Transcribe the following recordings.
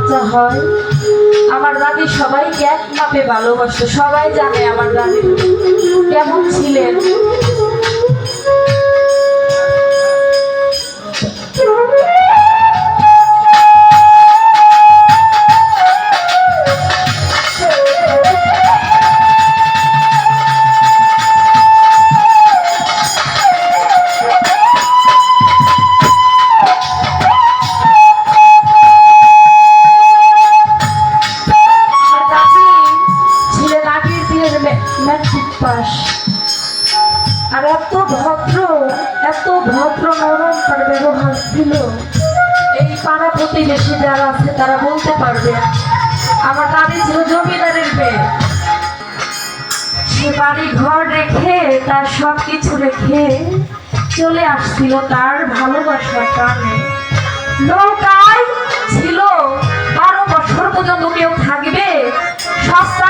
বাচ্চা হয়। আমার দাদি সবাইকে এক মাপে ভালোবাসে সবাই জানে আমার দাদি কেমন ছিলেন। ম্যাট্রিক পাস আর এত ভদ্র এত ভদ্র নরম তার ব্যবহার ছিল। এই পাড়া প্রতিবেশী যারা আছে, তারা বলতে পারবে, আমার দাদি ছিল জমিদারের বাড়ি ঘর রেখে, তার সব কিছু রেখে চলে আসছিল তার ভালোবাসার কারণে নৌকায় ছিল বারো বছর পর্যন্ত কেউ থাকবে তার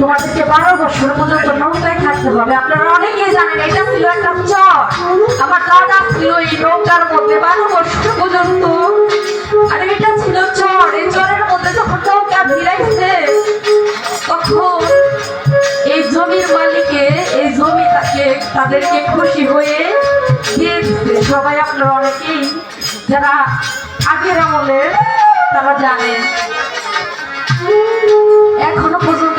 তোমাদেরকে বারো বছর পর্যন্ত নৌকায় থাকতে হবে। আপনারা অনেকেই জানেন, এটা ছিল একটা চর। আমার দাদা ছিল এই নৌকার মধ্যে বারো বছর পর্যন্ত। আর এটা ছিল চর। এই চরের মধ্যে যখন নৌকা ভিড়াইছে, তখন এই জমির মালিকে, এই জমি তাকে তাদেরকে খুশি হয়ে দিয়ে সবাই আপনারা অনেকেই যারা আগের আমলের তারা জানেন। এখনও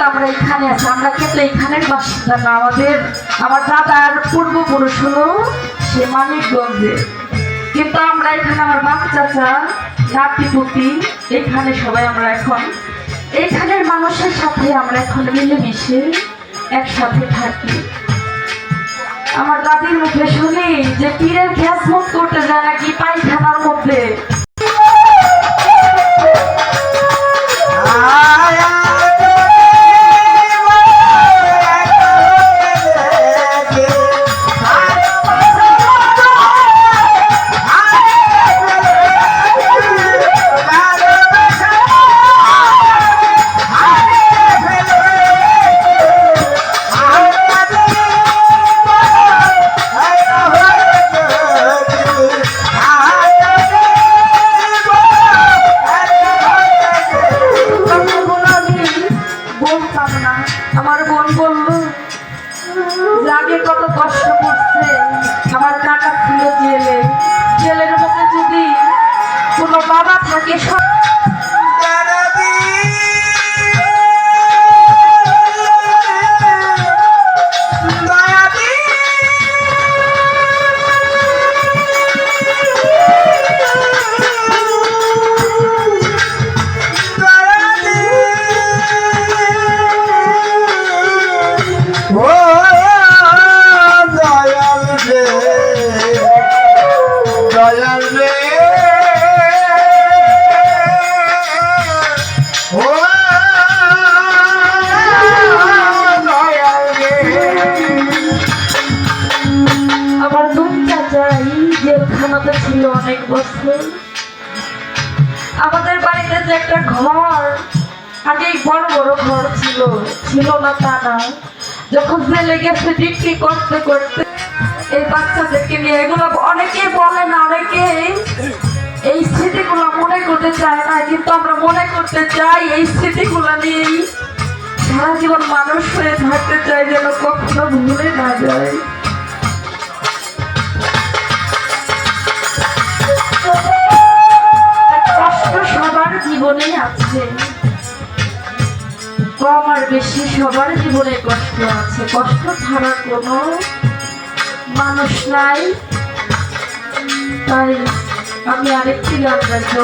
আমরা এখানে আছি। আমরা কিন্তু এখানের বাসিন্দা না, আমাদের আমার দাদার পূর্বপুরুষ হলো সে মানিকগঞ্জে। কিন্তু আমরা এখানে আমার বাপ, চাচা নাতিপুতি এখানে সবাই আমরা এখন। এখানের মানুষের সাথে আমরা এখন মিলেমিশে একসাথে থাকি। আমার দাদির মুখে শুনি যে পীরের গ্যাস মুখ করতে যায় নাকি পায়খানার মধ্যে? আমাদের বাড়িতে যে একটা ঘর আগে বড় বড় ঘর ছিল ছিল না তা না। যখন ছেলে গেছে বিক্রি করতে করতে, এই বাচ্চাদেরকে নিয়ে, এগুলো অনেকে বলে না, অনেকে এই স্মৃতিগুলো মনে করতে চায় না, কিন্তু আমরা মনে করতে চাই এই স্মৃতিগুলো নিয়েই সারা জীবন মানুষ হয়ে থাকতে চাই, যেন কখনো ভুলে না যায়। জীবনে আছে কম আর বেশি সবার জীবনে কষ্ট আছে। কষ্ট ছাড়া কোনো মানুষ নাই। তাই আমি আরেকটি গান গাইব।